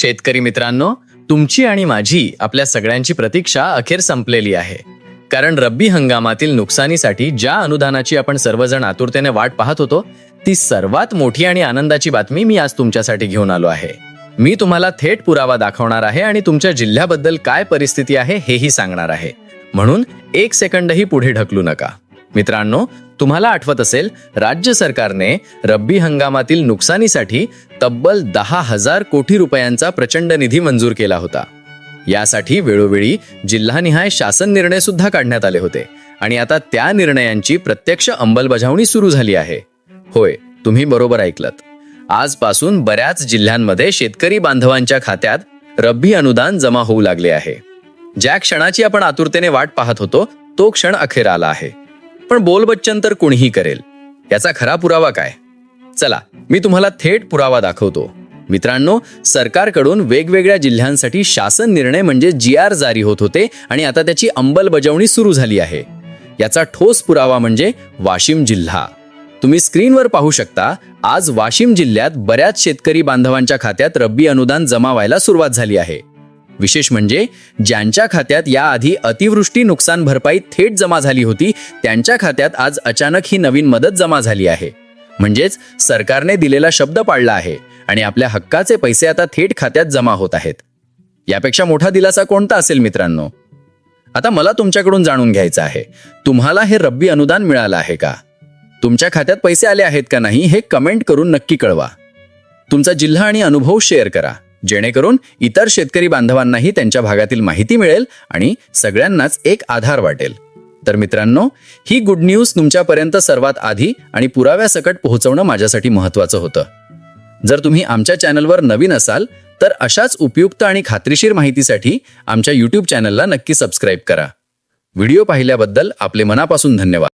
शेतकरी मित्रांनो तुमची आणि माझी आपल्या सगळ्यांची प्रतीक्षा अखेर संपलेली आहे. कारण रब्बी हंगामातील नुकसानीसाठी ज्या अनुदानाची आपण सर्वजण आतुरतेने वाट पाहत होतो ती सर्वात मोठी आणि आनंदाची बातमी मी आज तुमच्यासाठी घेऊन आलो आहे. मी तुम्हाला थेट पुरावा दाखवणार आहे आणि तुमच्या जिल्ह्याबद्दल काय परिस्थिती आहे हेही सांगणार आहे. म्हणून एक सेकंडही पुढे ढकलू नका. मित्रांनो तुम्हाला आठवत असेल राज्य सरकारने रब्बी हंगामातील नुकसानीसाठी तब्बल दहा हजार कोटी रुपयांचा प्रचंड निधी मंजूर केला होता. यासाठी वेळोवेळी जिल्हानिहाय शासन निर्णय सुद्धा काढण्यात आले होते आणि आता त्या निर्णयांची प्रत्यक्ष अंमलबजावणी सुरू झाली आहे. होय तुम्ही बरोबर ऐकलत. आजपासून बऱ्याच जिल्ह्यांमध्ये शेतकरी बांधवांच्या खात्यात रब्बी अनुदान जमा होऊ लागले आहे. ज्या क्षणाची आपण आतुरतेने वाट पाहत होतो तो क्षण अखेर आला आहे. पण बोलबच्चन तर कोणीही करेल. याचा खरा पुरावा काय? चला मी तुम्हाला थेट पुरावा दाखवतो. मित्रांनो सरकारकडून वेगवेगळ्या जिल्ह्यांसाठी शासन निर्णय म्हणजे जी आर जारी होत होते आणि आता त्याची अंमलबजावणी सुरू झाली आहे. याचा ठोस पुरावा म्हणजे वाशिम जिल्हा. तुम्ही स्क्रीनवर पाहू शकता आज वाशिम जिल्ह्यात बऱ्याच शेतकरी बांधवांच्या खात्यात रब्बी अनुदान जमा व्हायला सुरुवात झाली आहे. विशेष म्हणजे ज्यांच्या खात्यात याआधी अतिवृष्टी नुकसान भरपाई थेट जमा झाली होती त्यांच्या खात्यात आज अचानक ही नवीन मदत जमा झाली आहे. म्हणजेच सरकारने दिलेला शब्द पाळला आहे आणि आपल्या हक्काचे पैसे आता थेट खात्यात जमा होत आहेत. यापेक्षा मोठा दिलासा कोणता असेल मित्रांनो? आता मला तुमच्याकडून जाणून घ्यायचं आहे. तुम्हाला हे रब्बी अनुदान मिळालं आहे का? तुमच्या खात्यात पैसे आले आहेत का नाही हे कमेंट करून नक्की कळवा. तुमचा जिल्हा आणि अनुभव शेअर करा. जेणेकरून इतर शेतकरी बांधवांनाही त्यांच्या भागातील माहिती मिळेल आणि सगळ्यांनाच एक आधार वाटेल. तर मित्रांनो ही गुड न्यूज तुमच्यापर्यंत सर्वात आधी आणि पुराव्यासकट पोहोचवणं माझ्यासाठी महत्वाचं होतं. जर तुम्ही आमच्या चॅनलवर नवीन असाल तर अशाच उपयुक्त आणि खात्रीशीर माहितीसाठी आमच्या यूट्यूब चॅनलला नक्की सबस्क्राईब करा. व्हिडिओ पाहिल्याबद्दल आपले मनापासून धन्यवाद.